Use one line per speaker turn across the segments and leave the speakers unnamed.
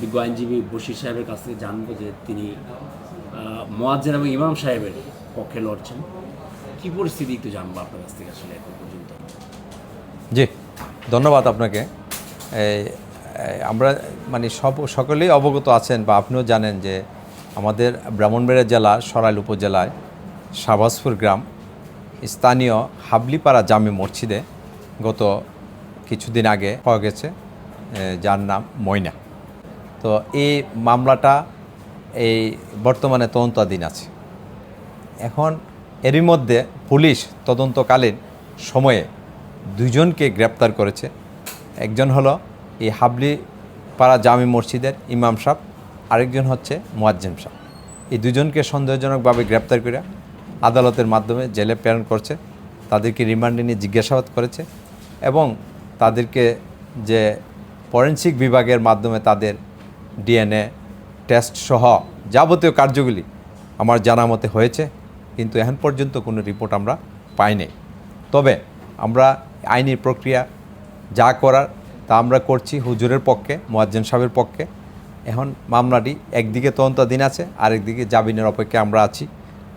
বিজ্ঞ আইনজীবী বশির সাহেবের কাছ থেকে জানব যে তিনি মোয়াজ্জেন এবং ইমাম সাহেবের পক্ষে লড়ছেন। কী পরিস্থিতি একটু জানব আপনার কাছ থেকে আসলে এখন পর্যন্ত?
জি, ধন্যবাদ আপনাকে। আমরা মানে সব, সকলেই অবগত আছেন বা আপনিও জানেন যে আমাদের ব্রাহ্মণবাড়িয়া জেলা, সরাইল উপজেলায় শাহবাজপুর গ্রাম স্থানীয় হাবলিপাড়া জামে মসজিদে গত কিছুদিন আগে পাওয়া গেছে। যার নাম ময়না। তো এই মামলাটা এই বর্তমানে তদন্তাধীন আছে। এখন এরই মধ্যে পুলিশ তদন্তকালীন সময়ে দুইজনকে গ্রেপ্তার করেছে। একজন হলো এই হাবলি পাড়া জামি মসজিদের ইমাম সাহ আরেকজন হচ্ছে মোয়াজ্জেম সাহ এই দুজনকে সন্দেহজনকভাবে গ্রেপ্তার করে আদালতের মাধ্যমে জেলে প্রেরণ করছে, তাদেরকে রিমান্ডে নিয়ে জিজ্ঞাসাবাদ করেছে এবং তাদেরকে যে ফরেন্সিক বিভাগের মাধ্যমে তাদের ডিএনএ টেস্ট সহ যাবতীয় কার্যগুলি আমার জানা মতে হয়েছে, কিন্তু এখন পর্যন্ত কোনো রিপোর্ট আমরা পাইনি। তবে আমরা আইনি প্রক্রিয়া যা করার তা আমরা করছি হুজুরের পক্ষে মোয়াজ্জেন সাহেবের পক্ষে। এখন মামলাটি একদিকে তদন্তাধীন আছে, আরেকদিকে জামিনের অপেক্ষায় আমরা আছি।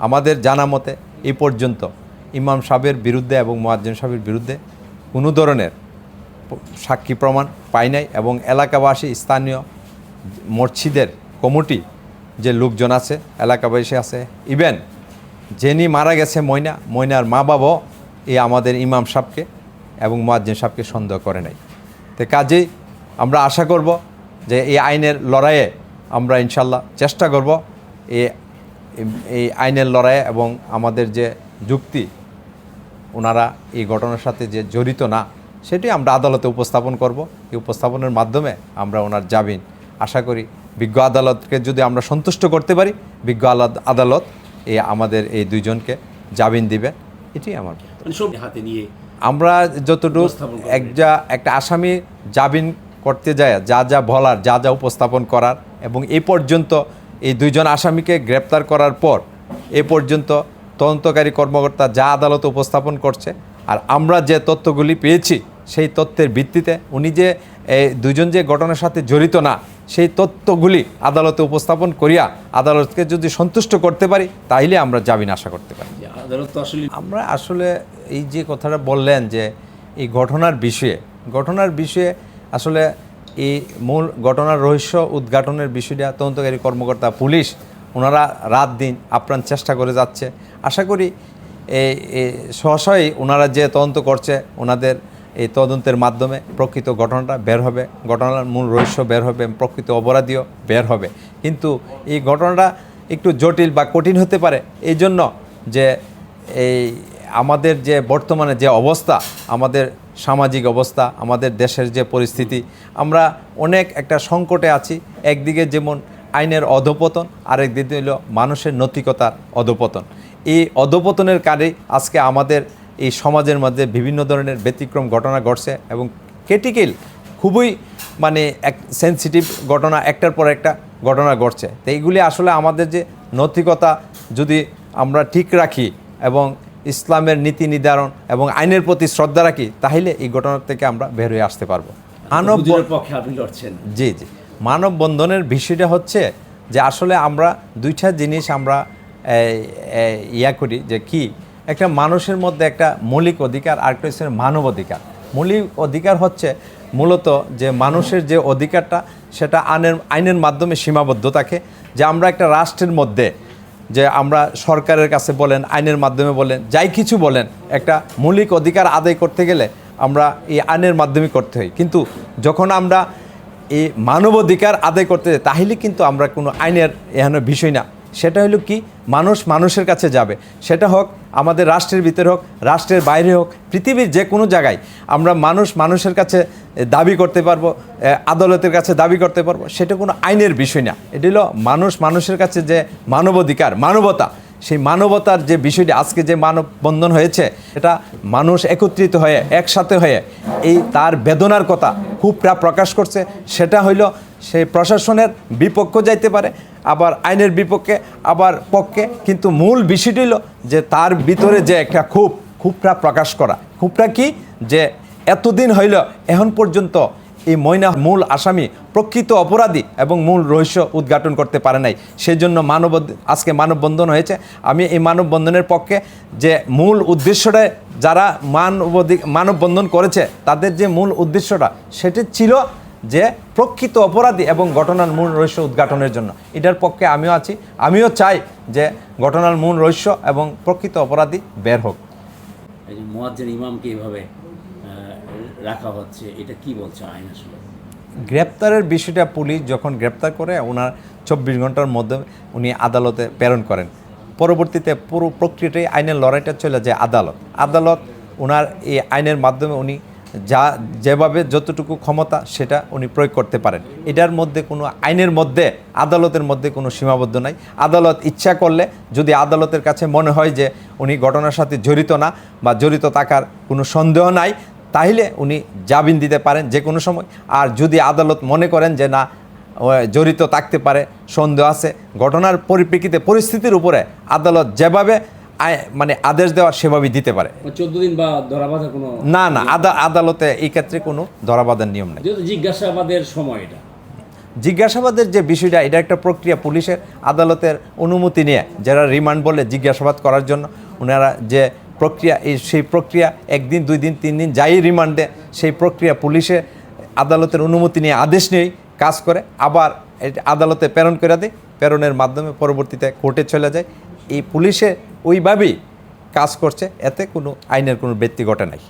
আমাদের জানা মতে এই পর্যন্ত ইমাম সাহেবের বিরুদ্ধে এবং মোয়াজ্জেন সাহেবের বিরুদ্ধে কোনো ধরনের সাক্ষী প্রমাণ পাই নাই এবং এলাকাবাসী স্থানীয় মসজিদের কমিটি যে লোকজন আছে, এলাকাবাসী আছে, ইভেন যিনি মারা গেছে ময়না, ময়নার মা বাবাও এই আমাদের ইমাম সাহেবকে এবং মোয়াজ্জিন সাহেবকে সন্দেহ করে নাই। তো কাজেই আমরা আশা করব যে এই আইনের লড়াইয়ে আমরা ইনশাল্লাহ চেষ্টা করব এই আইনের লড়াইয়ে এবং আমাদের যে যুক্তি, ওনারা এই ঘটনার সাথে যে জড়িত না, সেটি আমরা আদালতে উপস্থাপন করব। এই উপস্থাপনের মাধ্যমে আমরা ওনার জামিন আশা করি বিজ্ঞ আদালতকে যদি আমরা সন্তুষ্ট করতে পারি বিজ্ঞ আদালত এই আমাদের এই দুইজনকে জামিন দিবে। এটি আমার
মানে হাতে নিয়ে
আমরা যতটুকু
উপস্থাপন
এক যা একটা আসামি জামিন করতে যায় যা যা বলার যা যা উপস্থাপন করার এবং এই পর্যন্ত এই দুইজন আসামিকে গ্রেপ্তার করার পর এ পর্যন্ত তদন্তকারী কর্মকর্তা যা আদালত উপস্থাপন করছে আর আমরা যে তথ্যগুলি পেয়েছি সেই তথ্যের ভিত্তিতে উনি যে দুজন যে ঘটনার সাথে জড়িত না সেই তথ্যগুলি আদালতে উপস্থাপন করিয়া আদালতকে যদি সন্তুষ্ট করতে পারি তাইলে আমরা জামিন আশা করতে পারি।
আদালত আসলে
আমরা আসলে এই যে কথাটা বললেন যে এই ঘটনার বিষয়ে ঘটনার বিষয়ে আসলে এই মূল ঘটনার রহস্য উদ্ঘাটনের বিষয়টা তদন্তকারী কর্মকর্তা পুলিশ ওনারা রাত দিন আপ্রাণ চেষ্টা করে যাচ্ছে। আশা করি এই এই সহসাই ওনারা যে তদন্ত করছে ওনাদের এই তদন্তের মাধ্যমে প্রকৃত ঘটনাটা বের হবে, ঘটনার মূল রহস্য বের হবে, প্রকৃত অপরাধীও বের হবে। কিন্তু এই ঘটনাটা একটু জটিল বা কঠিন হতে পারে এই জন্য যে এই আমাদের যে বর্তমানে যে অবস্থা, আমাদের সামাজিক অবস্থা, আমাদের দেশের যে পরিস্থিতি, আমরা অনেক একটা সংকটে আছি। একদিকে যেমন আইনের অধপতন আরেক দিকে হলো মানুষের নৈতিকতার অধপতন। এই অধপতনের কারণে আজকে আমাদের এই সমাজের মধ্যে বিভিন্ন ধরনের ব্যতিক্রম ঘটনা ঘটছে এবং ক্রিটিক্যাল খুবই মানে এক সেন্সিটিভ ঘটনা একটার পর একটা ঘটনা ঘটছে। তো এইগুলি আসলে আমাদের যে নৈতিকতা যদি আমরা ঠিক রাখি এবং ইসলামের নীতি নির্ধারণ এবং আইনের প্রতি শ্রদ্ধা রাখি তাহলে এই ঘটনা থেকে আমরা বের হয়ে আসতে পারব। মানব
পক্ষে আপনি লড়ছেন।
জি জি। মানববন্ধনের বিষয়টা হচ্ছে যে আসলে আমরা দুইটা জিনিস আমরা ইয়া করি যে কি একটা মানুষের মধ্যে একটা মৌলিক অধিকার আর একটা হচ্ছে মানব অধিকার। মৌলিক অধিকার হচ্ছে মূলত যে মানুষের যে অধিকারটা, সেটা আইনের আইনের মাধ্যমে সীমাবদ্ধ থাকে। যে আমরা একটা রাষ্ট্রের মধ্যে, যে আমরা সরকারের কাছে বলেন, আইনের মাধ্যমে বলেন, যাই কিছু বলেন, একটা মৌলিক অধিকার আদায় করতে গেলে আমরা এই আইনের মাধ্যমে করতে হয়। কিন্তু যখন আমরা এই মানবাধিকার আদায় করতে যাই, তাহলে কিন্তু আমরা কোনো আইনের এখানে বিষয় না। সেটা হলো কি? মানুষ মানুষের কাছে যাবে। সেটা হোক আমাদের রাষ্ট্রের ভিতরে হোক, রাষ্ট্রের বাইরে হোক, পৃথিবীর যে কোনো জায়গায় আমরা মানুষ মানুষের কাছে দাবি করতে পারব আদালতের কাছে দাবি করতে পারব, সেটা কোনো আইনের বিষয় না। এটি হলো মানুষ মানুষের কাছে যে মানবাধিকার, মানবতা, সেই মানবতার যে বিষয়টি আজকে যে মানববন্ধন হয়েছে, এটা মানুষ একত্রিত হয়ে, একসাথে হয়ে এই তার বেদনার কথা খুবটা প্রকাশ করছে। সেটা হইল সেই প্রশাসনের বিপক্ষ যাইতে পারে আবার আইনের বিপক্ষে, আবার পক্ষে। কিন্তু মূল বিষয়টি হইল যে তার ভিতরে যে একটা খুব খুবটা প্রকাশ করা। খুবটা কি? যে এতদিন হইল, এখন পর্যন্ত এই ময়না মূল আসামি প্রকৃত অপরাধী এবং মূল রহস্য উদ্ঘাটন করতে পারে নাই। সেজন্য মানব আজকে মানববন্ধন হয়েছে। আমি এই মানববন্ধনের পক্ষে যে মূল উদ্দেশ্যটা যারা মানবাধিক মানববন্ধন করেছে, তাদের যে মূল উদ্দেশ্যটা, সেটি ছিল যে প্রকৃত অপরাধী এবং ঘটনার মূল রহস্য উদ্ঘাটনের জন্য। এটার পক্ষে আমিও আছি। আমিও চাই যে ঘটনার মূল রহস্য এবং প্রকৃত অপরাধী বের হোক।
মোয়াজ্জের ইমামকে এইভাবে আহ, রাখা হচ্ছে এটা কি বলছে আইন আসলে?
গ্রেপ্তারের বিষয়টা পুলিশ যখন গ্রেপ্তার করে ওনার চব্বিশ ঘণ্টার মধ্যে উনি আদালতে প্রেরণ করেন। পরবর্তীতে পুরো প্রক্রিয়াটাই আইনের লড়াইটা চলে যায় আদালত। আদালত ওনার এই আইনের মাধ্যমে উনি যা, যেভাবে যতটুকু ক্ষমতা সেটা উনি প্রয়োগ করতে পারেন। এটার মধ্যে কোনো আইনের মধ্যে, আদালতের মধ্যে কোনো সীমাবদ্ধ নাই। আদালত ইচ্ছা করলে, যদি আদালতের কাছে মনে হয় যে উনি ঘটনার সাথে জড়িত না বা জড়িত থাকার কোনো সন্দেহ নাই, তাহলে উনি জামিন দিতে পারেন যে কোনো সময়। আর যদি আদালত মনে করেন যে না জড়িত থাকতে পারে, সন্দেহ আছে, ঘটনার পরিপ্রেক্ষিতে, পরিস্থিতির উপরে আদালত যেভাবে মানে আদেশ দেওয়া সেভাবে দিতে পারে।
চোদ্দ দিন বা ধরাবাঁধার কোনো
না না আদা আদালতে এই ক্ষেত্রে কোনো ধরাবাঁধার নিয়ম নেই।
জিজ্ঞাসাবাদের সময় এটা।
জিজ্ঞাসাবাদের যে বিষয়টা এটা একটা প্রক্রিয়া পুলিশের আদালতের অনুমতি নিয়ে যারা রিমান্ড বলে জিজ্ঞাসাবাদ করার জন্য ওনারা যে প্রক্রিয়া এই সেই প্রক্রিয়া একদিন দুই দিন তিন দিন যাই রিমান্ডে সেই প্রক্রিয়া পুলিশে আদালতের অনুমতি নিয়ে আদেশ নিয়েই কাজ করে আবার আদালতে প্রেরণ করে দেয়। প্রেরণের মাধ্যমে পরবর্তীতে কোর্টে চলে যায়। এই পুলিশে ওইভাবেই কাজ করছে এতে কোনো আইনের কোনো ব্যক্তি ঘটে নাই।